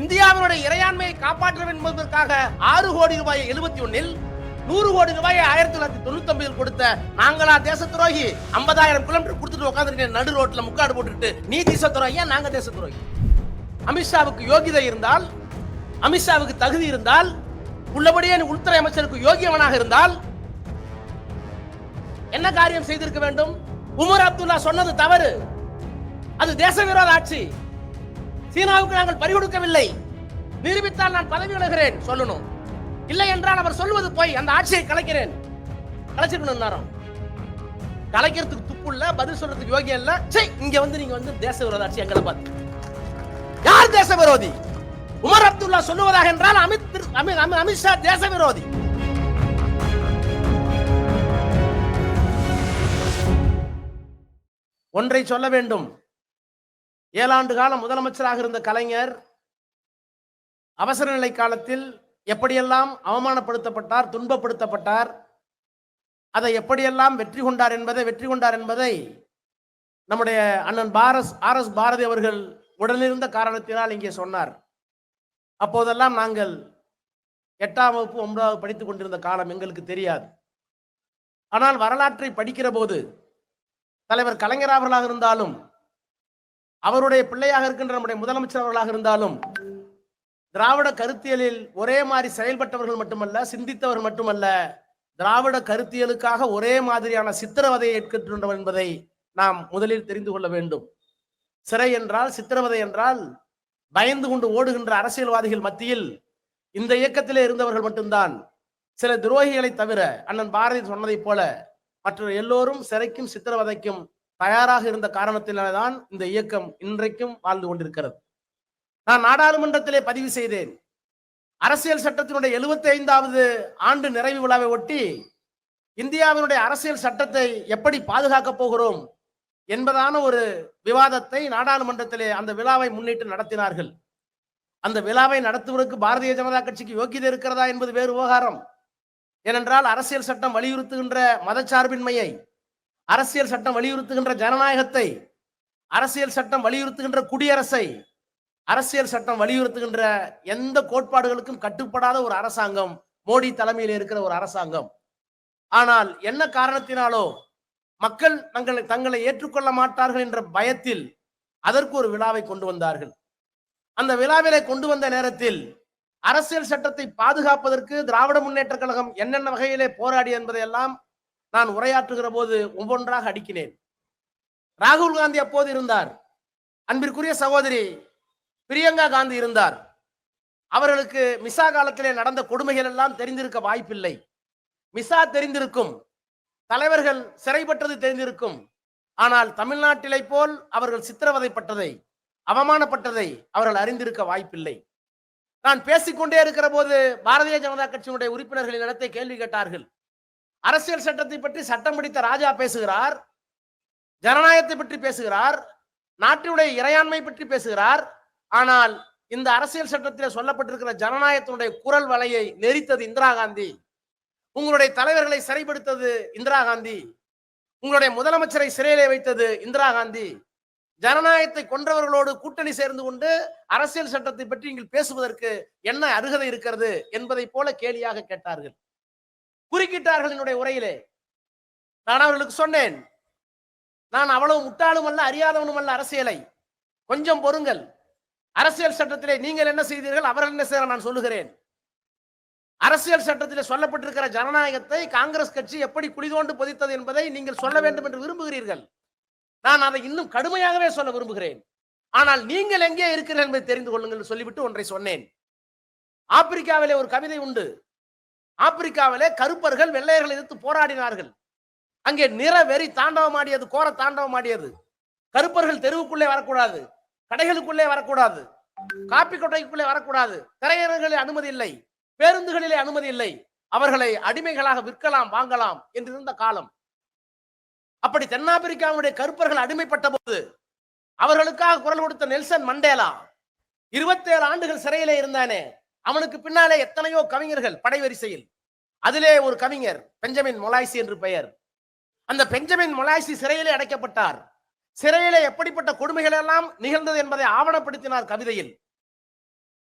இந்தியாவினுடைய இறையாண்மையை காப்பாற்ற வேண்டும் என்பதற்காக ஆறு கோடி ரூபாயை எழுபத்தி ஒன்னில் நூறு கோடி ரூபாயை ஆயிரத்தி தொள்ளாயிரத்தி தொண்ணூத்தி ஒன்பதில் கொடுத்த நாங்களா தேச துரோகி ஐம்பதாயிரம் கிலோமீட்டர் கொடுத்துட்டு உட்காந்துருக்கேன் நடு ரோட்ல முக்காடு போட்டுட்டு நீ தேச துரோகியா நாங்க தேச துரோகி அமித்ஷாவுக்கு யோகிதை இருந்தால் அமித்ஷாவுக்கு தகுதி இருந்தால் உள்ளபடியே உள்துறை அமைச்சருக்கு யோகியவனாக இருந்தால் என்ன காரியம் செய்திருக்க வேண்டும்? உமர் அப்துல்லா சொன்னது தவறு. அது தேச விரோத ஆட்சி. சீனாவுக்கு நாங்கள் பறிகொடுக்கவில்லை நிரூபித்தால் நான் பதவி விலகிறேன் சொல்லணும். இல்லை என்றால் அவர் சொல்வது போய் அந்த ஆட்சியை கலைக்கிறேன். கலைச்சிருக்கணும் நேரம் கலைக்கிறதுக்கு இல்ல பதில் சொல்றதுக்கு யோகியம் இல்ல. சே இங்க வந்து நீங்க வந்து தேச விரோத ஆட்சி எங்களை பார்த்து. யார் தேச விரோதி? உமர் அப்துல்லா சொல்லுவதாக என்றால் அமித் அமித் அமித்ஷா தேச விரோதி. ஒன்றை சொல்ல வேண்டும். ஏழாண்டு காலம் முதலமைச்சராக இருந்த கலைஞர் அவசர நிலை காலத்தில் எப்படியெல்லாம் அவமானப்படுத்தப்பட்டார் துன்பப்படுத்தப்பட்டார் அதை எப்படியெல்லாம் வெற்றி கொண்டார் என்பதை வெற்றி கொண்டார் என்பதை நம்முடைய அண்ணன் பாரஸ் ஆர் எஸ் பாரதி அவர்கள் உடனிருந்த காரணத்தினால் இங்கே சொன்னார். அப்போதெல்லாம் நாங்கள் எட்டாம் வகுப்பு ஒன்பதாவது படித்துக் கொண்டிருந்த காலம் எங்களுக்கு தெரியாது. ஆனால் வரலாற்றை படிக்கிற போது தலைவர் கலைஞர் அவர்களாக இருந்தாலும் அவருடைய பிள்ளையாக இருக்கின்ற நம்முடைய முதலமைச்சர் அவர்களாக இருந்தாலும் திராவிட கருத்தியலில் ஒரே மாதிரி செயல்பட்டவர்கள் மட்டுமல்ல சிந்தித்தவர் மட்டுமல்ல திராவிட கருத்தியலுக்காக ஒரே மாதிரியான சித்திரவதையை ஏற்கின்றனர் என்பதை நாம் முதலில் தெரிந்து கொள்ள வேண்டும். சிறை என்றால் சித்திரவதை என்றால் பயந்து கொண்டு ஓடுகின்ற அரசியல்வாதிகள் மத்தியில் இந்த இயக்கத்திலே இருந்தவர்கள் மட்டும்தான். சில துரோகிகளை தவிர அண்ணன் பாரதி சொன்னதைப் போல மற்ற எல்லோரும் சிறைக்கும் சித்திரவதைக்கும் தயாராக இருந்த காரணத்தினால்தான் இந்த இயக்கம் இன்றைக்கும் வாழ்ந்து கொண்டிருக்கிறது. நான் நாடாளுமன்றத்திலே பதிவு செய்தேன். அரசியல் சட்டத்தினுடைய எழுபத்தி ஐந்தாவது ஆண்டு நிறைவு விழாவை ஒட்டி இந்தியாவினுடைய அரசியல் சட்டத்தை எப்படி பாதுகாக்கப் போகிறோம் என்பதான ஒரு விவாதத்தை நாடாளுமன்றத்திலே அந்த விழாவை முன்னிட்டு நடத்தினார்கள். அந்த விழாவை நடத்துவதற்கு பாரதிய ஜனதா கட்சிக்கு யோக்கியதை இருக்கிறதா என்பது வேறு விவகாரம். ஏனென்றால் அரசியல் சட்டம் வலியுறுத்துகின்ற மதச்சார்பின்மையை அரசியல் சட்டம் வலியுறுத்துகின்ற ஜனநாயகத்தை அரசியல் சட்டம் வலியுறுத்துகின்ற குடியரசை அரசியல் சட்டம் வலியுறுத்துகின்ற எந்த கோட்பாடுகளுக்கும் கட்டுப்படாத ஒரு அரசாங்கம் மோடி தலைமையில் இருக்கிற ஒரு அரசாங்கம். ஆனால் என்ன காரணத்தினாலோ மக்கள் தங்களை தங்களை ஏற்றுக்கொள்ள மாட்டார்கள் என்ற பயத்தில் அதற்கு ஒரு விழாவை கொண்டு வந்தார்கள். அந்த விழாவிலே கொண்டு வந்த நேரத்தில் அரசியல் சட்டத்தை பாதுகாப்பதற்கு திராவிட முன்னேற்ற கழகம் என்னென்ன வகையிலே போராடி என்பதையெல்லாம் நான் உரையாற்றுகிற போது ஒவ்வொன்றாக அடிக்கினேன் ராகுல் காந்தி அப்போது இருந்தார். அன்பிற்குரிய சகோதரி பிரியங்கா காந்தி இருந்தார். அவர்களுக்கு மிசா காலத்திலே நடந்த கொடுமைகள் எல்லாம் தெரிந்திருக்க வாய்ப்பில்லை. மிசா தெரிந்திருக்கும். தலைவர்கள் சிறைப்பட்டது தெரிந்திருக்கும். ஆனால் தமிழ்நாட்டிலை போல் அவர்கள் சித்திரவதைப்பட்டதை அவமானப்பட்டதை அவர்கள் அறிந்திருக்க வாய்ப்பில்லை. நான் பேசிக்கொண்டே இருக்கிற போது பாரதிய ஜனதா கட்சியினுடைய உறுப்பினர்களின் இடத்தை கேள்வி கேட்டார்கள். அரசியல் சட்டத்தை பற்றி சட்டம் பிடித்த ராஜா பேசுகிறார். ஜனநாயகத்தை பற்றி பேசுகிறார். நாட்டினுடைய இறையாண்மை பற்றி பேசுகிறார். ஆனால் இந்த அரசியல் சட்டத்தில் சொல்லப்பட்டிருக்கிற ஜனநாயகத்தினுடைய குரல் வலையை நெரித்தது இந்திரா காந்தி. உங்களுடைய தலைவர்களை சிறைப்படுத்தது இந்திரா காந்தி. உங்களுடைய முதலமைச்சரை சிறையிலே வைத்தது இந்திரா காந்தி. ஜனநாயகத்தை கொன்றவர்களோடு கூட்டணி சேர்ந்து கொண்டு அரசியல் சட்டத்தை பற்றி நீங்கள் பேசுவதற்கு என்ன அருகதை இருக்கிறது என்பதை போல கேலியாக கேட்டார்கள். குறுக்கிட்டார்கள் என்னுடைய உரையிலே. நான் அவர்களுக்கு சொன்னேன் நான் அவ்வளவு முட்டாளும் அல்ல அறியாதவனும் அல்ல அரசியலை. கொஞ்சம் பொறுங்கள். அரசியல் சட்டத்திலே நீங்கள் என்ன செய்தீர்கள் அவர்கள் என்ன செய்ய நான் சொல்லுகிறேன். அரசியல் சட்டத்திலே சொல்லப்பட்டிருக்கிற ஜனநாயகத்தை காங்கிரஸ் கட்சி எப்படி குளிதோண்டு பொதித்தது என்பதை நீங்கள் சொல்ல வேண்டும் என்று விரும்புகிறீர்கள். நான் அதை இன்னும் கடுமையாகவே சொல்ல விரும்புகிறேன். ஆனால் நீங்கள் எங்கே இருக்கிறீர்கள் என்பதை தெரிந்து கொள்ளுங்கள் சொல்லிவிட்டு ஒன்றை சொன்னேன். ஆப்பிரிக்காவிலே ஒரு கவிதை உண்டு. ஆப்பிரிக்காவிலே கருப்பர்கள் வெள்ளையர்கள் எதிர்த்து போராடினார்கள். அங்கே நிற வெறி தாண்டவமாடியது கோர தாண்டவமாடியது. கருப்பர்கள் தெருவுக்குள்ளே வரக்கூடாது கடைகளுக்குள்ளே வரக்கூடாது காப்பி கொட்டைக்குள்ளே வரக்கூடாது திரையரங்களில் அனுமதி இல்லை பேருந்துகளிலே அனுமதி இல்லை அவர்களை அடிமைகளாக விற்கலாம் வாங்கலாம் என்று இருந்த காலம். அப்படி தென்னாப்பிரிக்காவுடைய கருப்பர்கள் அடிமைப்பட்ட போது அவர்களுக்காக குரல் கொடுத்த நெல்சன் மண்டேலா இருபத்தேழு ஆண்டுகள் சிறையிலே இருந்தானே அவனுக்கு பின்னாலே எத்தனையோ கவிஞர்கள் படைவரிசையில். அதிலே ஒரு கவிஞர் பெஞ்சமின் மொலாய்சி என்று பெயர். அந்த பெஞ்சமின் மொலாய்சி சிறையிலே அடைக்கப்பட்டார். சிறையிலே எப்படிப்பட்ட கொடுமைகள் எல்லாம் நிகழ்ந்தது என்பதை ஆவணப்படுத்தினார் கவிதையில்.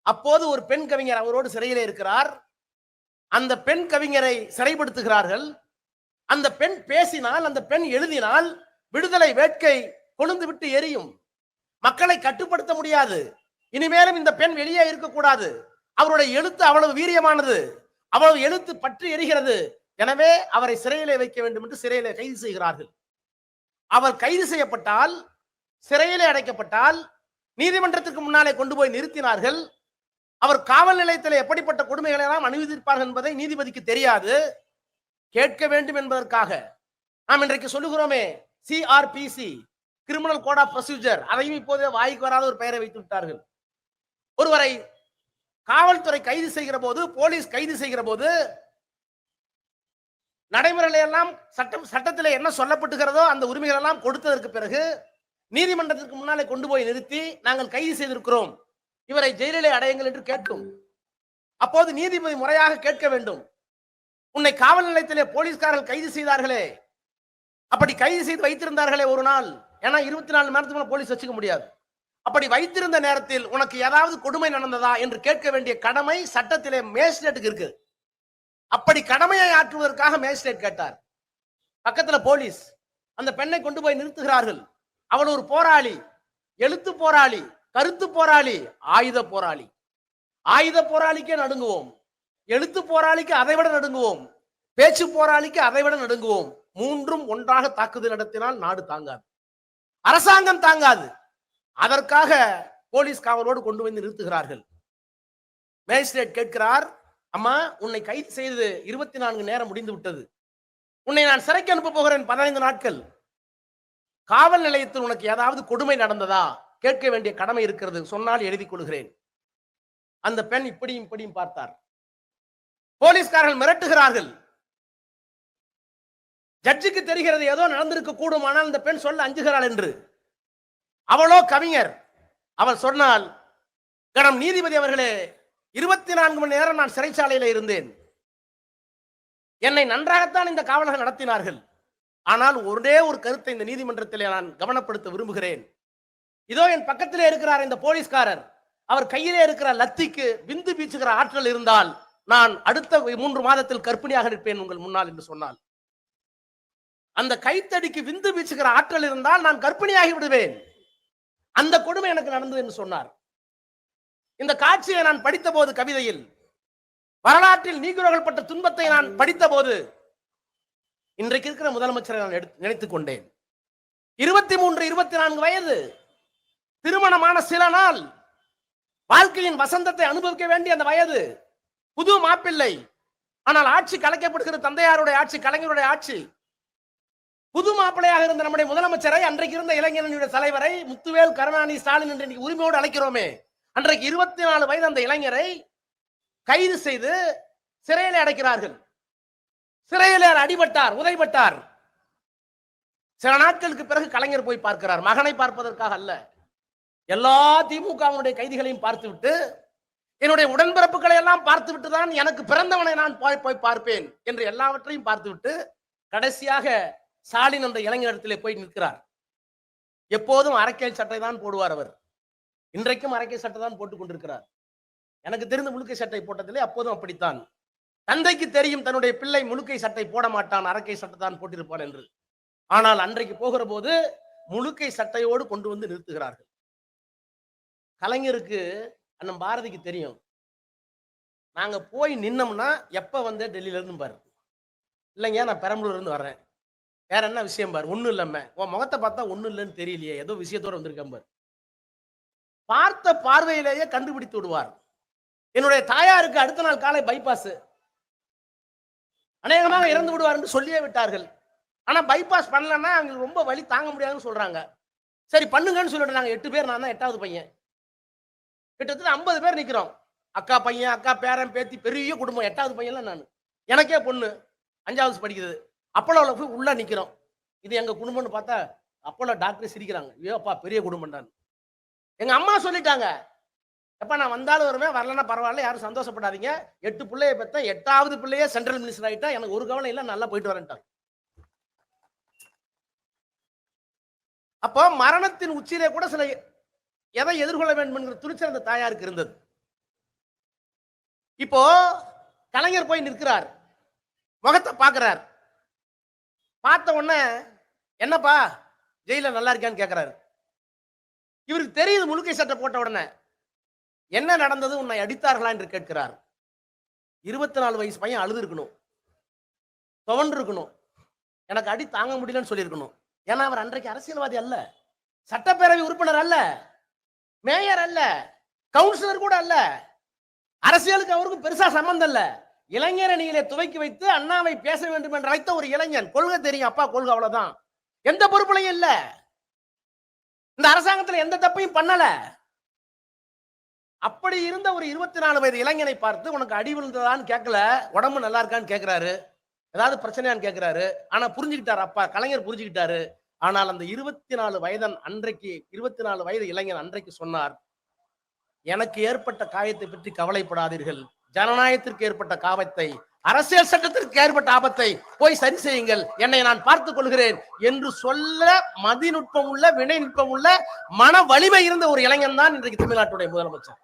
அப்போது ஒரு பெண் கவிஞர் அவரோடு சிறையிலே இருக்கிறார். அந்த பெண் கவிஞரை சிறைப்படுத்துகிறார்கள். அந்த பெண் பேசினால் அந்த பெண் எழுதினால் விடுதலை வேட்கை கொழுந்து விட்டு எரியும். மக்களை கட்டுப்படுத்த முடியாது. இனிமேலும் இந்த பெண் வெளியே இருக்கக்கூடாது. அவருடைய எழுத்து அவ்வளவு வீரியமானது. அவ்வளவு எழுத்து பற்றி எரிகிறது. எனவே அவரை சிறையிலே வைக்க வேண்டும் என்று சிறையிலே கைது செய்கிறார்கள். அவர் கைது செய்யப்பட்டால் சிறையிலே அடைக்கப்பட்டால் நீதிமன்றத்திற்கு முன்னாலே கொண்டு போய் நிறுத்தினார்கள். அவர் காவல் நிலையத்தில் எப்படிப்பட்ட கொடுமைகளை எல்லாம் அனுமதிப்பார்கள் என்பதை நீதிபதிக்கு தெரியாது. கேட்க வேண்டும் என்பதற்காக நாம் இன்றைக்கு சொல்லுகிறோமே CrPC criminal code of procedure அதையும் இப்போதே வாய்க்கு வராத ஒரு பெயரை வைத்து விட்டார்கள். ஒருவரை காவல்துறை கைது செய்கிற போது போலீஸ் கைது செய்கிற போது நடைமுறையில எல்லாம் சட்டம் சட்டத்தில் என்ன சொல்லப்பட்டுகிறதோ அந்த உரிமைகள் எல்லாம் கொடுத்ததற்கு பிறகு நீதிமன்றத்திற்கு முன்னாலே கொண்டு போய் நிறுத்தி நாங்கள் கைது செய்திருக்கிறோம். இவரை ஜெயிலிலே அடையுங்கள் என்று கேட்கும் அப்போது நீதிபதி முறையாக கேட்க வேண்டும். உன்னை காவல் நிலையத்திலே போலீஸ்காரர்கள் கைது செய்தார்களே. அப்படி கைது செய்து வைத்திருந்தார்களே ஒரு நாள். ஏன்னா இருபத்தி நாலு மணி நேரத்துக்கு போலீஸ் வச்சுக்க முடியாது. அப்படி வைத்திருந்த நேரத்தில் உனக்கு ஏதாவது கொடுமை நடந்ததா என்று கேட்க வேண்டிய கடமை சட்டத்திலே மேஜிஸ்ட்ரேட்டுக்கு இருக்கு. அப்படி கடமையை ஆற்றுவதற்காக மேஜிஸ்ட்ரேட் கேட்டார். பக்கத்துல போலீஸ் அந்த பெண்ணை கொண்டு போய் நிறுத்துகிறார்கள். அவள் ஒரு போராளி எழுத்து போராளி கருத்து போராளி ஆயுத போராளி. ஆயுத போராளிக்கே நடுங்குவோம். எழுத்து போராளிக்கு அதை விட நடுங்குவோம். பேச்சு போராளிக்கு அதை விட நடுங்குவோம். மூன்றும் ஒன்றாக தாக்குதல் நடத்தினால் நாடு தாங்காது. அரசாங்கம் தாங்காது. அதற்காக போலீஸ் காவலோடு கொண்டு வந்து நிறுத்துகிறார்கள். மேஜிஸ்ட்ரேட் கேட்கிறார் அம்மா உன்னை கைது செய்து இருபத்தி நான்கு நேரம் முடிந்து விட்டது. உன்னை நான் சிறைக்கு அனுப்ப போகிறேன் பதினைந்து நாட்கள். காவல் நிலையத்தில் உனக்கு ஏதாவது கொடுமை நடந்ததா? கேட்க வேண்டிய கடமை இருக்கிறது. சொன்னால் எழுதி கொள்கிறேன். அந்த பெண் இப்படியும் இப்படியும் பார்த்தார். போலீஸ்காரர்கள் மிரட்டுகிறார்கள். ஜட்ஜுக்கு தெரிகிறது ஏதோ நடந்திருக்க கூடும் ஆனால் இந்த பெண் சொல்ல அஞ்சுகிறாள் என்று. அவளோ கவிஞர். அவள் சொன்னால் கணம் நீதிபதி அவர்களே இருபத்தி நான்கு மணி நேரம் நான் சிறைச்சாலையில் இருந்தேன். என்னை நன்றாகத்தான் இந்த காவலர்கள் நடத்தினார்கள். ஆனால் ஒரே ஒரு கருத்தை இந்த நீதிமன்றத்திலே நான் கவனப்படுத்த விரும்புகிறேன். இதோ என் பக்கத்திலே இருக்கிறார் இந்த போலீஸ்காரர். அவர் கையிலே இருக்கிற லத்திக்கு விந்து பீச்சுகிற ஆற்றல் இருந்தால் நான் அடுத்த மூன்று மாதத்தில் கற்பிணியாக நிற்பேன் உங்கள் முன்னால் என்று சொன்னால் அந்த கைத்தடிக்கு விந்து வீச்சுகிற ஆற்றல் இருந்தால் நான் கர்ப்பிணியாகி விடுவேன். அந்த கொடுமை எனக்கு நடந்தது என்று சொன்னார். இந்த காட்சியை நான் படித்த போது கவிதையில் வரலாற்றில் நீக்குறவர்கள் பட்ட துன்பத்தை நான் படித்த போது இன்றைக்கு இருக்கிற முதலமைச்சரை நான் நினைத்துக் கொண்டேன். இருபத்தி மூன்று இருபத்தி நான்கு வயது திருமணமான சில நாள் வாழ்க்கையின் வசந்தத்தை அனுபவிக்க வேண்டிய அந்த வயது புது மாப்பிள்ளை ஆனால் ஆட்சி கலைக்கப்படுகிற தந்தையாருடைய ஆட்சி கலைஞருடைய ஆட்சி புது மாப்பிள்ளையாக இருந்த நம்முடைய முதலமைச்சரை அன்றைக்கு இருந்த இளைஞரனுடைய தலைவரை முத்துவேல் கருணாநிதி ஸ்டாலின் என்று இன்னைக்கு உரிமையோடு அழைக்கிறோமே. அன்றைக்கு இருபத்தி நாலு வயது அந்த இளைஞரை கைது செய்து சிறையிலே அடைக்கிறார்கள். சிறையிலே அடிபட்டார் உதைபட்டார். சில நாட்களுக்கு பிறகு கலைஞர் போய் பார்க்கிறார். மகனை பார்ப்பதற்காக அல்ல. எல்லா திமுகவினுடைய கைதிகளையும் பார்த்துவிட்டு என்னுடைய உடன்பிறப்புகளை எல்லாம் பார்த்துவிட்டு தான் எனக்கு பிறந்தவனை நான் போய் போய் பார்ப்பேன் என்று எல்லாவற்றையும் பார்த்துவிட்டு கடைசியாக ஸ்டாலின் அந்த இளைஞரிடத்திலே போய் நிற்கிறார். எப்போதும் அரக்கேல் சட்டை தான் போடுவார் அவர். இன்றைக்கும் அரக்கை சட்டை தான் போட்டுக் கொண்டிருக்கிறார். எனக்கு தெரிந்து முழுக்கை சட்டை போட்டதில்லை அப்போதும் அப்படித்தான். தந்தைக்கு தெரியும் தன்னுடைய பிள்ளை முழுக்கை சட்டை போட மாட்டான் அரக்கை சட்டை தான் போட்டிருப்பான் என்று. ஆனால் அன்றைக்கு போகிற போது முழுக்கை சட்டையோடு கொண்டு வந்து நிறுத்துகிறார்கள். கலைஞருக்கு அண்ணன் பாரதிக்கு தெரியும். நாங்க போய் நின்னோம்னா எப்ப வந்து டெல்லியில இருந்து பாரு. இல்லைங்க நான் பெரம்பலூர்ல இருந்து வர்றேன். வேற என்ன விஷயம் பாரு? ஒண்ணும் இல்லம்ம. உன் முகத்தை பார்த்தா ஒன்றும் இல்லைன்னு தெரியலையே. ஏதோ விஷயத்தோட வந்திருக்கேன் பார்த்த பார்வையிலேயே கண்டுபிடித்து விடுவார். என்னுடைய தாயாருக்கு அடுத்த நாள் காலை பைபாஸ் அநேகமாக இறந்து விடுவார் என்று சொல்லியே விட்டார்கள். ஆனா பைபாஸ் பண்ணலன்னா அவங்களுக்கு ரொம்ப வழி தாங்க முடியாதுன்னு சொல்றாங்க. சரி பண்ணுங்கன்னு சொல்லிட்டு நாங்க எட்டு பேர் நான் தான் எட்டாவது பையன். கிட்டத்தட்ட ஐம்பது பேர் நிக்கிறோம். அக்கா பையன் அக்கா பேரன் பேத்தி பெரிய குடும்பம். எட்டாவது பையன்ல நான். எனக்கே பொண்ணு. அஞ்சாவது படிக்கிறது அப்போலோவில் போய் உள்ளே நிற்கிறோம். இது எங்கள் குடும்பம்னு பார்த்தா அப்போலோ டாக்டர் சிரிக்கிறாங்க. ஐயோ அப்பா பெரிய குடும்பம் தான். எங்கள் அம்மா சொல்லிட்டாங்க. எப்போ நான் வந்தாலும் வருவேன் வரலன்னா பரவாயில்ல யாரும் சந்தோஷப்படாதீங்க. எட்டு பிள்ளைய பெற்றேன் எட்டாவது பிள்ளையே சென்ட்ரல் மினிஸ்டர் ஆயிட்டா எனக்கு ஒரு கவலை இல்லை நல்லா போயிட்டு வரேன்ட்டாங்க அப்போ மரணத்தின் உச்சியிலே கூட சில எதை எதிர்கொள்ள வேண்டும் என்கிற துணிச்சல் அந்த தாயாருக்கு இருந்தது. இப்போ கலைஞர் போய் நிற்கிறார். முகத்தை பார்க்கிறார். பார்த்த உடனே என்னப்பா ஜெயில நல்லா இருக்கியான்னு கேட்கிறாரு இவருக்கு தெரியுது முழுக்கை சட்டை போட்ட உடனே என்ன நடந்தது? உன்னை அடித்தார்களா? என்று கேட்கிறார். இருபத்தி நாலு வயசு பையன் அழுது இருக்கணும் துவண்டு இருக்கணும் எனக்கு அடி தாங்க முடியலன்னு சொல்லியிருக்கணும். ஏன்னா அவர் அன்றைக்கு அரசியல்வாதி அல்ல. சட்டப்பேரவை உறுப்பினர் அல்ல. மேயர் அல்ல. கவுன்சிலர் கூட அல்ல. அரசியலுக்கு அவருக்கும் பெருசா சம்பந்தம் இல்லை. இளைஞர் அணியிலே துவக்கி வைத்து அண்ணாவை பேச வேண்டும் என்று அழைத்த ஒரு இளைஞன். கொள்கை தெரியும். அப்பா கொள்கை அவ்வளவுதான். எந்த பொறுப்புலையும் இல்ல. இந்த அரசாங்கத்துல எந்த தப்பையும் பண்ணல. அப்படி இருந்த ஒரு இருபத்தி நாலு வயது இளைஞனை பார்த்து உனக்கு அடி விழுந்ததான்னு கேட்கல. உடம்பு நல்லா இருக்கான்னு கேட்கிறாரு. ஏதாவது பிரச்சனையான்னு கேட்கிறாரு. ஆனா புரிஞ்சுக்கிட்டாரு அப்பா. கலைஞர் புரிஞ்சுக்கிட்டாரு. ஆனால் அந்த இருபத்தி நாலு வயதன் அன்றைக்கு இருபத்தி நாலு வயது இளைஞன் அன்றைக்கு சொன்னார் எனக்கு ஏற்பட்ட காயத்தை பற்றி கவலைப்படாதீர்கள். ஜனநாயகத்திற்கு ஏற்பட்ட காபத்தை அரசியல் சட்டத்திற்கு ஏற்பட்ட ஆபத்தை போய் சரி செய்யுங்கள். என்னை நான் பார்த்துக் கொள்கிறேன் என்று சொல்ல மதிநுட்பம் உள்ள வினை நுட்பம் உள்ள மன வலிமை இருந்த ஒரு இளைஞன் தான் இன்றைக்கு தமிழ்நாட்டுடைய முதலமைச்சர்.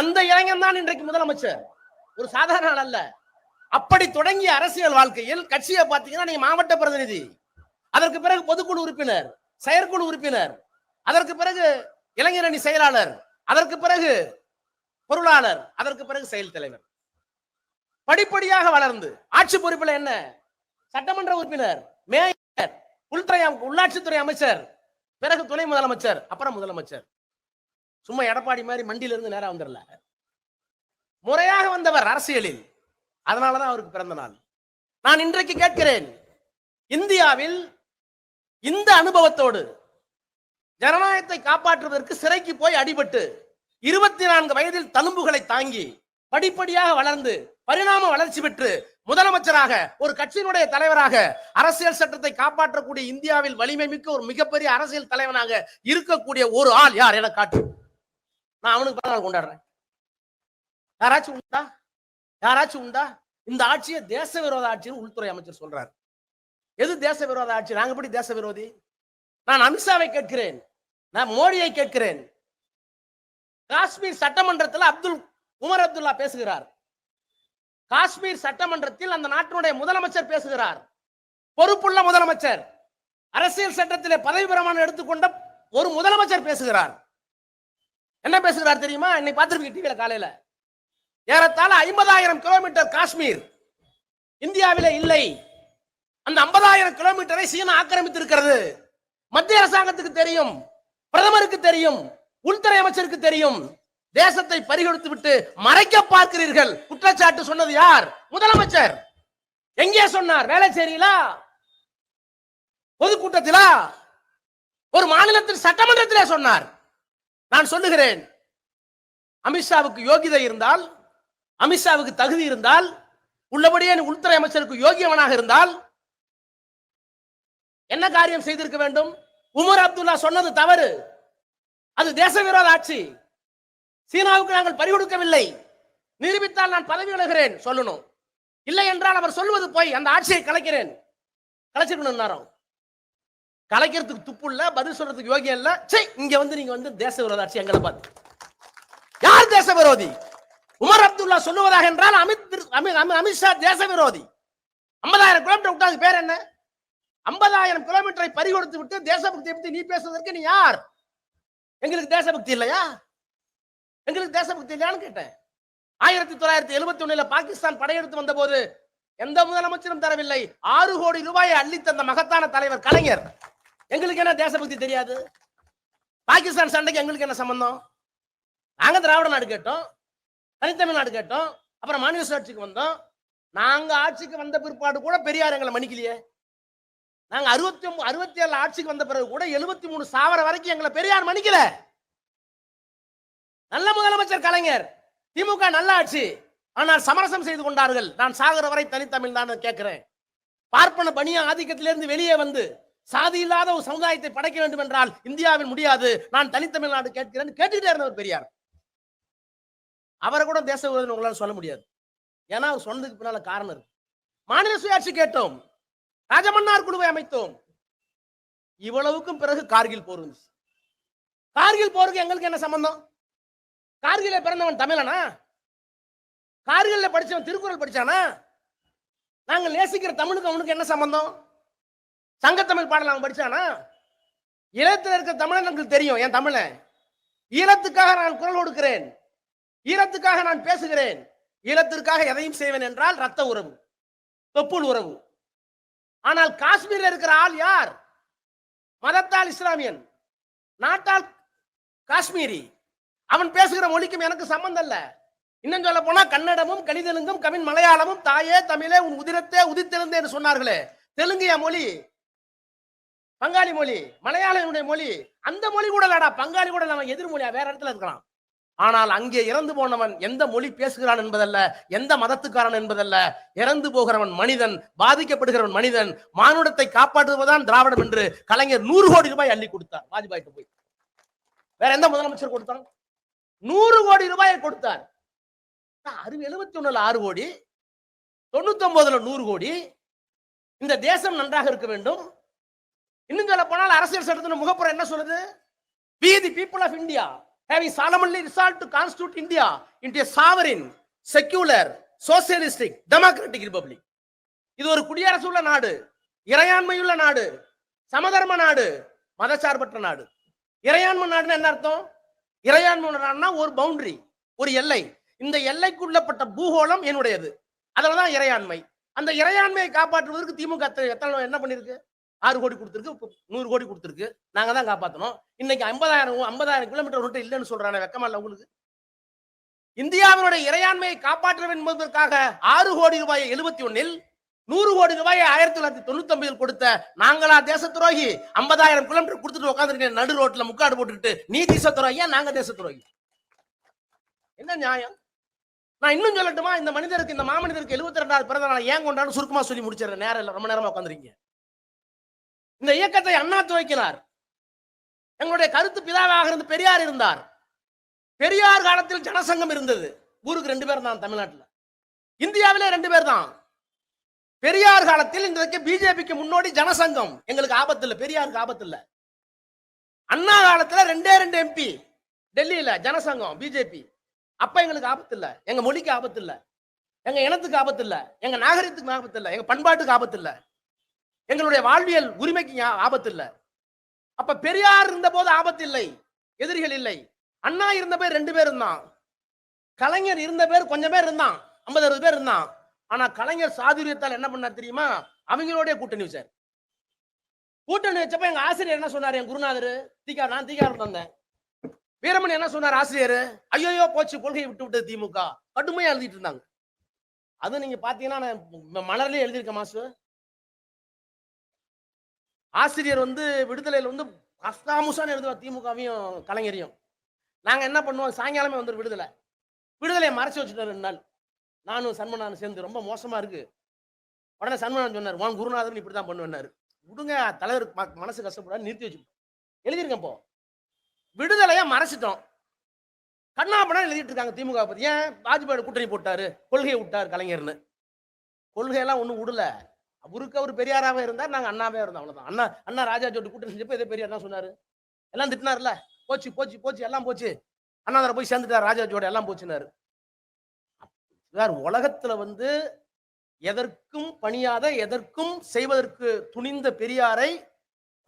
அந்த இளைஞன் தான் இன்றைக்கு முதலமைச்சர். ஒரு சாதாரண அல்ல. அப்படி தொடங்கிய அரசியல் வாழ்க்கையில் கட்சியை பார்த்தீங்கன்னா நீங்க மாவட்ட பிரதிநிதி அதற்கு பிறகு பொதுக்குழு உறுப்பினர் செயற்குழு உறுப்பினர் அதற்கு பிறகு இளைஞரணி செயலாளர் அதற்கு பிறகு பொருளாளர் அதற்கு பிறகு செயல் தலைவர். படிப்படியாக வளர்ந்து ஆட்சி பொறுப்பில் என்ன? சட்டமன்ற உறுப்பினர் மேயர் உள்துறை உள்ளாட்சித்துறை அமைச்சர் பிறகு துணை முதலமைச்சர் அப்புறம் முதலமைச்சர். சும்மா எடப்பாடி மாதிரி மண்டியில இருந்து நேரா வந்துடல. முறையாக வந்தவர் அரசியலில். அதனாலதான் அவருக்கு பிறந்த நாள். நான் இன்றைக்கு கேட்கிறேன் இந்தியாவில் இந்த அனுபவத்தோடு ஜனநாயகத்தை காப்பாற்றுவதற்கு சிறைக்கு போய் அடிபட்டு இருபத்தி நான்கு வயதில் தழும்புகளை தாங்கி படிப்படியாக வளர்ந்து பரிணாம வளர்ச்சி பெற்று முதலமைச்சராக ஒரு கட்சியினுடைய தலைவராக அரசியல் சட்டத்தை காப்பாற்றக்கூடிய இந்தியாவில் வலிமை மிக்க ஒரு மிகப்பெரிய அரசியல் தலைவனாக இருக்கக்கூடிய ஒரு ஆள் யார் என காட்டு. நான் அவனுக்கு பிறந்தநாள் கொண்டாடுறேன். யாராச்சும் உண்டா? யாராச்சும் உண்டா? இந்த ஆட்சியை தேச விரோத ஆட்சின்னு உள்துறை அமைச்சர் சொல்றார். எது தேச விரோத ஆட்சி? நாங்க எப்படி தேச விரோதி நான் அமித்ஷாவை கேட்கிறேன். நான் மோடியை கேட்கிறேன். காஷ்மீர் சட்டமன்றத்தில் அப்துல் உமர் அப்துல்லா பேசுகிறார். காஷ்மீர் சட்டமன்றத்தில் அந்த நாட்டினுடைய முதலமைச்சர் பேசுகிறார். பொறுப்புள்ள முதலமைச்சர். அரசியல் சட்டத்திலே பதவி பிரமாணம் எடுத்துக்கொண்ட ஒரு முதலமைச்சர் பேசுகிறார். என்ன பேசுகிறார் தெரியுமா? என்னை பார்த்திருப்பீங்க டிவியில காலையில. ஏறத்தாழ ஐம்பதாயிரம் கிலோமீட்டர் காஷ்மீர். இந்தியாவிலே இல்லை. அந்த ஐம்பதாயிரம் கிலோமீட்டரை சீனா ஆக்கிரமித்திருக்கிறது. மத்திய அரசாங்கத்துக்கு தெரியும். பிரதமருக்கு தெரியும் உள்துறை அமைச்சருக்கு தெரியும். தேசத்தை பறிகொடுத்து விட்டு மறைக்க பார்க்கிறீர்கள். குற்றச்சாட்டு சொன்னது யார்? முதலமைச்சர். எங்கே சொன்னார்? வேலைச்சேரியிலா பொதுக்கூட்டத்திலா? ஒரு மாநிலத்தின் சட்டமன்றத்திலே சொன்னார். நான் சொல்லுகிறேன். அமித்ஷாவுக்கு யோகிதை இருந்தால் அமித்ஷாவுக்கு தகுதி இருந்தால் உள்ளபடியே உள்துறை அமைச்சருக்கு யோகியவனாக இருந்தால் என்ன காரியம் செய்திருக்க வேண்டும்? உமர் அப்துல்லா சொன்னது தவறு. அது தேச விரோத ஆட்சி. சீனாவுக்கு நாங்கள் பறிகொடுக்கவில்லை நிரூபித்தால் நான் பதவி விலகிறேன் சொல்லணும். இல்லை என்றால் அவர் சொல்வது போய் அந்த ஆட்சியை கலைக்கிறேன். கலைச்சிருக்கணும் நேரம் கலைக்கிறதுக்கு துப்பு இல்ல பதில் சொல்றதுக்கு யோகியம் இல்ல. சே இங்க வந்து நீங்க வந்து தேச விரோத ஆட்சி எங்களை பார்த்து. யார் தேச விரோதி? உமர் அப்துல்லா சொல்லுவதாக என்றால் அமித் அமித்ஷா தேச விரோதி. ஐம்பதாயிரம் கிலோமீட்டர் விட்டாது பேர் என்ன? ஐம்பதாயிரம் கிலோமீட்டரை பறிகொடுத்து விட்டு தேசபக்தியை பத்தி நீ பேசுவதற்கு நீ யார்? எங்களுக்கு தேசபக்தி இல்லையா? எங்களுக்கு தேசபக்தி இல்லையான்னு கேட்டேன். ஆயிரத்தி தொள்ளாயிரத்தி எழுபத்தி ஒண்ணுல பாகிஸ்தான் படையெடுத்து வந்த போது எந்த முதலமைச்சரும் தரவில்லை. ஆறு கோடி ரூபாயை அள்ளி தந்த மகத்தான தலைவர் கலைஞர். எங்களுக்கு என்ன தேசபக்தி தெரியாது? பாகிஸ்தான் சண்டைக்கு எங்களுக்கு என்ன சம்பந்தம்? நாங்க திராவிட நாடு கேட்டோம். தனித்தமிழ்நாடு கேட்டோம். அப்புறம் மாநில சுழற்சிக்கு வந்தோம். நாங்க ஆட்சிக்கு வந்த பிற்பாடு கூட பெரியார் எங்களை மன்னிக்கலையே. நாங்க அறுபத்தி ஒன்பது அறுபத்தி ஏழு ஆட்சிக்கு வந்த பிறகு கூட எழுபத்தி மூணு சாவர வரைக்கும் எங்களை பெரியார் மன்னிக்கல. நல்ல முதலமைச்சர் கலைஞர். திமுக நல்ல ஆட்சி. ஆனால் சமரசம் செய்து கொண்டார்கள். நான் சாகர வரை தனித்தமிழ் தான் கேட்கிறேன். பார்ப்பன பணிய ஆதிக்கத்திலிருந்து வெளியே வந்து சாதி இல்லாத ஒரு சமுதாயத்தை படைக்க வேண்டும் என்றால் இந்தியாவில் முடியாது. நான் தனித்தமிழ்நாடு கேட்கிறேன் கேட்டுக்கிட்டே இருந்தவர் பெரியார். அவரை கூட தேச உங்களால் உங்களால சொல்ல முடியாது. ஏன்னா அவர் சொன்னதுக்கு பின்னால காரணம் இருக்கு. மாநில சுயாட்சி கேட்டோம். ராஜமன்னார் குழுவை அமைத்தோம். இவ்வளவுக்கும் பிறகு கார்கில் போர் வந்துச்சு. கார்கில் போருக்கு எங்களுக்கு என்ன சம்பந்தம்? கார்கில பிறந்தவன் தமிழனா? கார்கில்ல படிச்சவன் திருக்குறள் படிச்சானா? நாங்கள் நேசிக்கிற தமிழுக்கு அவனுக்கு என்ன சம்பந்தம்? சங்கத்தமிழ் பாடல் அவன் படிச்சானா? ஈழத்தில் இருக்கிற தமிழன் எனக்கு தெரியும் என் தமிழன். ஈழத்துக்காக நான் குரல் கொடுக்கிறேன். ஈழத்துக்காக நான் பேசுகிறேன். ஈழத்திற்காக எதையும் செய்வேன் என்றால் ரத்த உறவு தொப்புள் உறவு. ஆனால் காஷ்மீரில் இருக்கிற ஆள் யார்? மதத்தால் இஸ்லாமியன் நாட்டால் காஷ்மீரி. அவன் பேசுகிற மொழிக்கும் எனக்கு சம்பந்தம் இல்ல. இன்னும் சொல்ல போனா கன்னடமும் கணிதெலுங்கும் கவின் மலையாளமும் தாயே தமிழே உன் உதிரத்தே உதித்திருந்தே என்று சொன்னார்களே. தெலுங்கிய மொழி பங்காளி மொழி மலையாளியுடைய மொழி அந்த மொழி கூட இல்லடா பங்காளி கூட நம்ம எதிர்மொழியா வேற இடத்துல இருக்கலாம். ஆனால் அங்கே இறந்து போனவன் எந்த மொழி பேசுகிறான் என்பதல்ல எந்த மதத்துக்காரன் என்பதல்ல. இறந்து போகிறவன் மனிதன் பாதிக்கப்படுகிறவன் மனிதன் மானுடத்தை காப்பாற்றுவதுதான் திராவிடம் என்று கலைஞர் நூறு கோடி ரூபாய் அள்ளி கொடுத்தார் வாஜ்பாய்க்கு போய். வேற எந்த முதலமைச்சர் கொடுத்தான் நூறு கோடி ரூபாயை கொடுத்தார். அறுபது எழுபத்தி ஒண்ணுல ஆறு கோடி தொண்ணூத்தி ஒன்பதுல நூறு கோடி. இந்த தேசம் நன்றாக இருக்க வேண்டும். இன்னும் சொல்ல போனால் அரசியல் சட்டத்தின் முகப்புறம் என்ன சொல்லுது? We the people of India having solemnly resolved to constitute india into a sovereign secular socialistic democratic republic. இது ஒரு குடியரசு உள்ள நாடு இறையாண்மையுள்ள நாடு சமதர்ம நாடு மதசார்பற்ற நாடு. இறையாண்மை நாடுன்னு என்ன அர்த்தம்? இறையாண்மை நாடுனா ஒரு பவுண்டரி ஒரு எல்லை. இந்த எல்லைக்குள்ளப்பட்ட பூகோளம் என்னுடையது. அதுலதான் இறையாண்மை. அந்த இறையாண்மையை காப்பாற்றுவதற்கு திமுக எத்தனை- எத்தனை என்ன பண்ணிருக்கு ஆறு கோடி கொடுத்துருக்கு நூறு கோடி கொடுத்துருக்கு. நாங்க தான் காப்பாற்றணும் இன்னைக்கு ஐம்பதாயிரம் ஐம்பதாயிரம் கிலோமீட்டர் ரூட்டு இல்லைன்னு சொல்றாங்க வெக்கமல்ல உங்களுக்கு? இந்தியாவினுடைய இறையாண்மையை காப்பாற்ற வேண்டும் என்பதற்காக ஆறு கோடி ரூபாயை எழுபத்தி ஒன்னில் நூறு கோடி ரூபாயை ஆயிரத்தி தொள்ளாயிரத்தி தொண்ணூத்தி ஒன்பதில் கொடுத்த நாங்களா தேச துரோகி ஐம்பதாயிரம் கிலோமீட்டர் கொடுத்துட்டு உட்காந்துருக்கேன் நடு ரோட்ல முக்காடு போட்டுக்கிட்டு நீ தேச துரோகியா நாங்க தேச துரோகி என்ன நியாயம்? நான் இன்னும் சொல்லட்டுமா? இந்த மனிதருக்கு இந்த மாமனிதருக்கு எழுபத்தி ரெண்டாவது பிறந்த நாள் ஏன் கொண்டாடு சுருக்கமா சொல்லி முடிச்சிடறேன். நேரம் இல்லை ரொம்ப நேரமா உட்காந்துருக்கீங்க இந்த இயக்கத்தை அண்ணா துவைக்கிறார். எங்களுடைய கருத்து பிதாவாக இருந்து பெரியார் இருந்தார். பெரியார் காலத்தில் ஜனசங்கம் இருந்தது. ஊருக்கு ரெண்டு பேர் தான் தமிழ்நாட்டில். இந்தியாவிலே ரெண்டு பேர் தான். பெரியார் காலத்தில் இன்றைக்கு பிஜேபிக்கு முன்னோடி ஜனசங்கம். எங்களுக்கு ஆபத்து இல்லை பெரியாருக்கு ஆபத்து இல்லை. அண்ணா காலத்துல ரெண்டே ரெண்டு எம்பி டெல்லியில ஜனசங்கம் பிஜேபி. அப்ப எங்களுக்கு ஆபத்து இல்லை. எங்க மொழிக்கு ஆபத்து இல்லை. எங்க இனத்துக்கு ஆபத்து இல்லை. எங்க நாகரிகத்துக்கு ஆபத்து இல்லை. எங்க பண்பாட்டுக்கு ஆபத்து இல்லை. எங்களுடைய வாழ்வியல் உரிமைக்கு ஆபத்து இல்லை அப்ப பெரியார் இருந்த போது ஆபத்து இல்லை எதிரிகள் இல்லை. அண்ணா இருந்த பேர் ரெண்டு பேர் இருந்தான். கலைஞர் இருந்த பேர் கொஞ்சம் பேர் இருந்தான் ஐம்பது அறுபது பேர் இருந்தான். ஆனா கலைஞர் சாதுரியத்தால் என்ன பண்ணார் தெரியுமா? அவங்களோடைய கூட்டணி வச்சார். கூட்டணி வச்சப்ப எங்க ஆசிரியர் என்ன சொன்னார்? என் குருநாதர் தீகா நான் தீகாரம் வந்தேன். வீரமணி என்ன சொன்னார் ஆசிரியர்? ஐயோயோ போச்சு கொள்கையை விட்டு விட்டது திமுக. கடுமையா எழுதிட்டு இருந்தாங்க. அது நீங்க பாத்தீங்கன்னா நான் மலர்லயே எழுதியிருக்கேன் மாசு ஆசிரியர் வந்து விடுதலையில் வந்து அஸ்தாமுசான்னு எழுதுவார் திமுகவையும் கலைஞரையும். நாங்கள் என்ன பண்ணுவோம்? சாயங்காலமே வந்துடும் விடுதலை. விடுதலையை மறைச்சி வச்சுட்டோம் ரெண்டு நாள். நானும் சண்முகநாதன் சேர்ந்து ரொம்ப மோசமாக இருக்கு. உடனே சண்முகநாதன் சொன்னார் உன் குருநாதன் இப்படிதான் பண்ணுவேன்னாரு. விடுங்க தலைவர் ம- மனசு கஷ்டப்படாது நிறுத்தி வச்சுட்டோம் எழுதியிருக்கேன் இப்போ. விடுதலையை மறைச்சிட்டோம். கண்ணாபடம் எழுதிட்டு இருக்காங்க திமுக பற்றி ஏன்? வாஜ்பாய் கூட்டணி போட்டாரு கொள்கையை விட்டார் கலைஞர்னு. கொள்கையெல்லாம் ஒன்றும் விடல. அவருக்கு அவர் பெரியாராவே இருந்தார் நாங்க அண்ணாவே இருந்தோம் அவ்வளவுதான். அண்ணா அண்ணா ராஜா ஜோடி கூட்டம் செஞ்சப்ப இதே பெரியார் தான் சொன்னாரு. எல்லாம் திட்டினார்ல? போச்சு போச்சு போச்சு எல்லாம் போச்சு. அண்ணாதார போய் சேர்ந்துட்டார் ராஜா ஜோடி எல்லாம் போச்சுனாரு வேற உலகத்துல வந்து எதற்கும் பணியாத எதற்கும் செய்வதற்கு துணிந்த பெரியாரை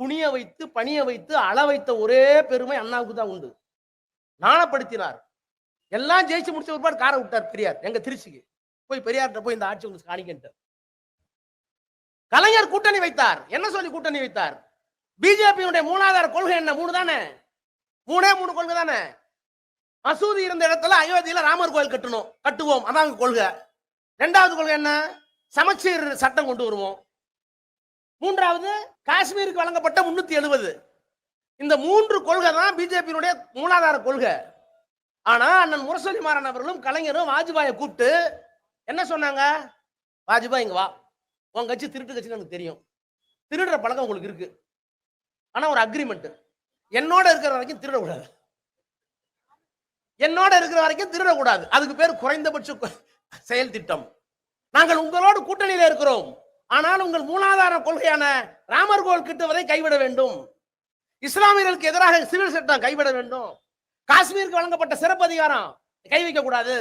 குனிய வைத்து பணிய வைத்து அள வைத்த ஒரே பெருமை அண்ணாவுக்கு தான் உண்டு. நாணப்படுத்தினார். எல்லாம் ஜெயிச்சு முடிச்ச ஒருபாடு காரை விட்டார் பெரியார் எங்க திருச்சிக்கு. போய் பெரியார்கிட்ட போய் இந்த ஆட்சி உங்களுக்கு காணிக்கின்றார் கலைஞர் கூட்டணி வைத்தார். என்ன சொல்லி கூட்டணி வைத்தார்? பிஜேபியுடைய மூணாதார கொள்கை என்ன? மூணு தானே? மூணே மூணு கொள்கை தானே? மசூதி இருந்த இடத்துல அயோத்தியில ராமர் கோயில் கட்டணும் கட்டுவோம். அதான் கொள்கை. ரெண்டாவது கொள்கை என்ன? சமச்சீர் சட்டம் கொண்டு வருவோம். மூன்றாவது காஷ்மீருக்கு வழங்கப்பட்ட முன்னூத்தி எழுபது. இந்த மூன்று கொள்கை தான் பிஜேபியினுடைய மூலாதார கொள்கை. ஆனா அண்ணன் முரசொலி மாறன் அவர்களும் கலைஞரும் வாஜ்பாயை கூப்பிட்டு என்ன சொன்னாங்க? வாஜ்பாய் இங்க வா. உன் கட்சி திருட்டு கட்சின்னு எனக்கு தெரியும். திருடுற பழக்கம் உங்களுக்கு இருக்கு. ஆனா ஒரு அக்ரிமெண்ட் என்னோட இருக்கிற வரைக்கும் திருடக்கூடாது. என்னோட இருக்கிற வரைக்கும் திருடக்கூடாது. அதுக்கு பேர் குறைந்தபட்ச செயல் திட்டம். நாங்கள் உங்களோடு கூட்டணியில இருக்கிறோம். ஆனால் உங்கள் மூலாதார கொள்கையான ராமர் கோல் கிட்டுவதை கைவிட வேண்டும். இஸ்லாமியர்களுக்கு எதிராக சிவில் சட்டம் கைவிட வேண்டும். காஷ்மீருக்கு வழங்கப்பட்ட சிறப்பு அதிகாரம் கை வைக்க கூடாது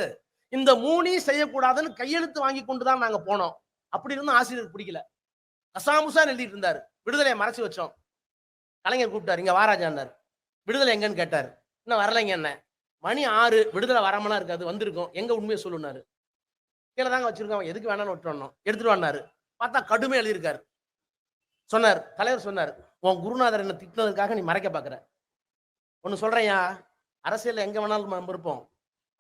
இந்த மூணையும் செய்யக்கூடாதுன்னு கையெழுத்து வாங்கி கொண்டு தான் நாங்க போனோம். அப்படி இருந்தும் ஆசிரியருக்கு பிடிக்கல. கசாமுசா எழுதிட்டு இருந்தார். விடுதலையை மறைச்சு வச்சோம். கலைஞர் கூப்பிட்டாரு. இங்க வாராஜாண்டார் விடுதலை எங்கன்னு கேட்டார். இன்னும் வரலைங்க என்ன? மணி ஆறு விடுதலை வராமலாம் இருக்காது வந்திருக்கும். எங்க உண்மையை சொல்லுனாரு கீழே தாங்க வச்சிருக்கோம். எதுக்கு வேணாலும் விட்டுறணும் எடுத்துட்டு வந்தாரு பார்த்தா கடுமை எழுதியிருக்காரு. சொன்னார் தலைவர் சொன்னார் உன் குருநாதர் என்ன திட்டினதுக்காக நீ மறைக்க பாக்குற ஒன்னு சொல்றேன்யா? அரசியல் எங்க வேணாலும் நம்ம இருப்போம்.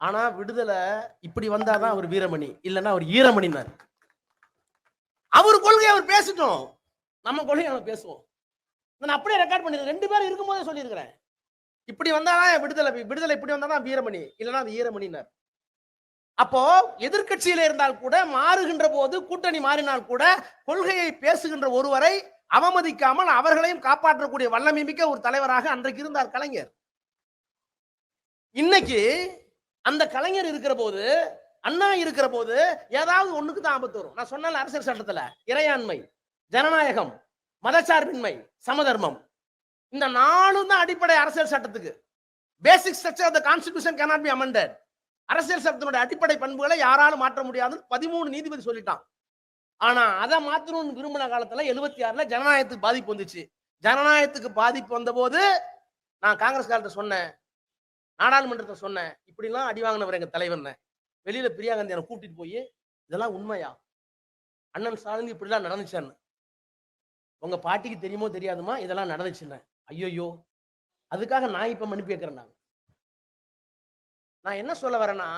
ஆனா விடுதலை இப்படி வந்தாதான் அவர் வீரமணி இல்லைன்னா அவர் ஈரமணினார் அவர் கொள்கையை அவர் பேசட்டும். நம்ம கொள்கையை நம்ம பேசுவோம். நான் அப்படியே ரெக்கார்ட் பண்ணிருக்கேன் ரெண்டு பேரும் இருக்கும்போதே சொல்லியிருக்கிறேன். இப்படி வந்தாதான் விடுதலை விடுதலை இப்படி வந்தாதான் வீரமணி இல்லைன்னா அது ஈரமணினார் அப்போ எதிர்கட்சியில இருந்தால் கூட மாறுகின்ற போது கூட்டணி மாறினால் கூட கொள்கையை பேசுகின்ற ஒருவரை அவமதிக்காமல் அவர்களையும் காப்பாற்றக்கூடிய வல்லமை மிக்க ஒரு தலைவராக அன்றைக்கு இருந்தார் கலைஞர். இன்னைக்கு அந்த கலைஞர் இருக்கிற போது அண்ணா இருக்கிற போது ஏதாவது ஒண்ணுக்கு தான் ஆபத்து வரும். நான் சொன்ன அரசியல் சட்டத்துல. இறையாண்மை ஜனநாயகம் மதச்சார்பின்மை சமதர்மம். இந்த நாலும் தான் அடிப்படை அரசியல் சட்டத்துக்கு. Basic structure of the constitution cannot be amended அரசியல் சட்டத்தினுடைய அடிப்படை பண்புகளை யாராலும் மாற்ற முடியாதுன்னு பதிமூணு நீதிபதி சொல்லிட்டான். ஆனா அதை மாற்றணும்னு விரும்பின காலத்துல எழுபத்தி ஆறுல ஜனநாயகத்துக்கு பாதிப்பு வந்துச்சு. ஜனநாயகத்துக்கு பாதிப்பு வந்த போது நான் காங்கிரஸ் காலத்தை சொன்னேன் நாடாளுமன்றத்தை சொன்னேன் இப்படிலாம் அடி வாங்கினவர் எங்க தலைவர்னேன் வெளியில பிரியா என்னை கூட்டிட்டு போய் இதெல்லாம் உண்மையா? அண்ணன் ஸ்டாலின் இப்படிலாம் நடந்துச்சான்னு? உங்க பாட்டிக்கு தெரியுமோ தெரியாதுமா? இதெல்லாம் நடந்துச்சுன்னு. ஐயோயோ. அதுக்காக நான் இப்ப மன்னிப்பு கேட்கிறேன் நான். நான் என்ன சொல்ல வரேன்னா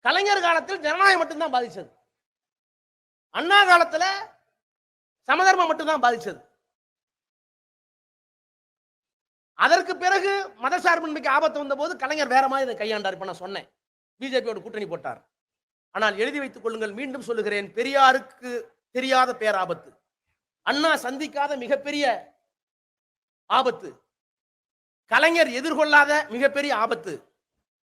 கலைஞர் காலத்தில் ஜனநாயகம் மட்டும்தான் பாதிச்சது. அண்ணா காலத்துல சமதர்மம் மட்டும்தான் பாதிச்சது. அதற்கு பிறகு மதசார்பின்மைக்கு ஆபத்து வந்த போது கலைஞர் வேற மாதிரி இதை கையாண்டார் இப்ப நான் சொன்னேன். பிஜேபியோட கூட்டணி போட்டார். ஆனால் எழுதி வைத்துக் கொள்ளுங்கள் மீண்டும் சொல்லுகிறேன் பெரியாருக்கு தெரியாத பேராபத்து. அண்ணா சந்திக்காத மிகப்பெரிய ஆபத்து. கலைஞர் எதிர்கொள்ளாத மிகப்பெரிய ஆபத்து.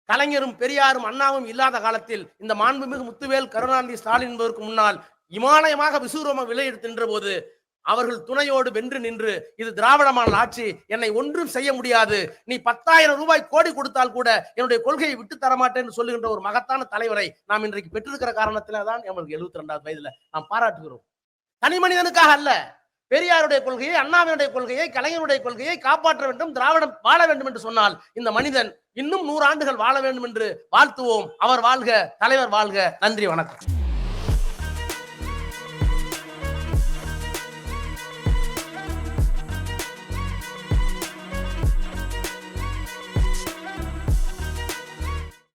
கலைஞரும் பெரியாரும் அண்ணாவும் இல்லாத காலத்தில் இந்த மாண்புமிகு முத்துவேல் கருணாநிதி ஸ்டாலின் என்பதற்கு முன்னால் இமாலயமாக விசூரம விலையெடுத்து நின்ற போது அவர்கள் துணையோடு வென்று நின்று இது திராவிட ஆட்சி என்னை ஒன்றும் செய்ய முடியாது. நீ பத்தாயிரம் ரூபாய் கோடி கொடுத்தால் கூட என்னுடைய கொள்கையை விட்டு தரமாட்டேன் சொல்லுகின்ற ஒரு மகத்தான தலைவரை நாம் இன்றைக்கு பெற்றிருக்கிற காரணத்தில தான் நம்மளுக்கு எழுபத்தி ரெண்டாவது வயதுல நாம் பாராட்டுகிறோம். தனி மனிதனுக்காக அல்ல. பெரியாருடைய கொள்கையை அண்ணாவினுடைய கொள்கையை கலைஞருடைய கொள்கையை காப்பாற்ற வேண்டும் திராவிடம் வாழ வேண்டும் என்று சொன்னால் இந்த மனிதன் இன்னும் நூறு ஆண்டுகள் வாழ வேண்டும் என்று வாழ்த்துவோம். அவர் வாழ்க தலைவர் வாழ்க. நன்றி வணக்கம்.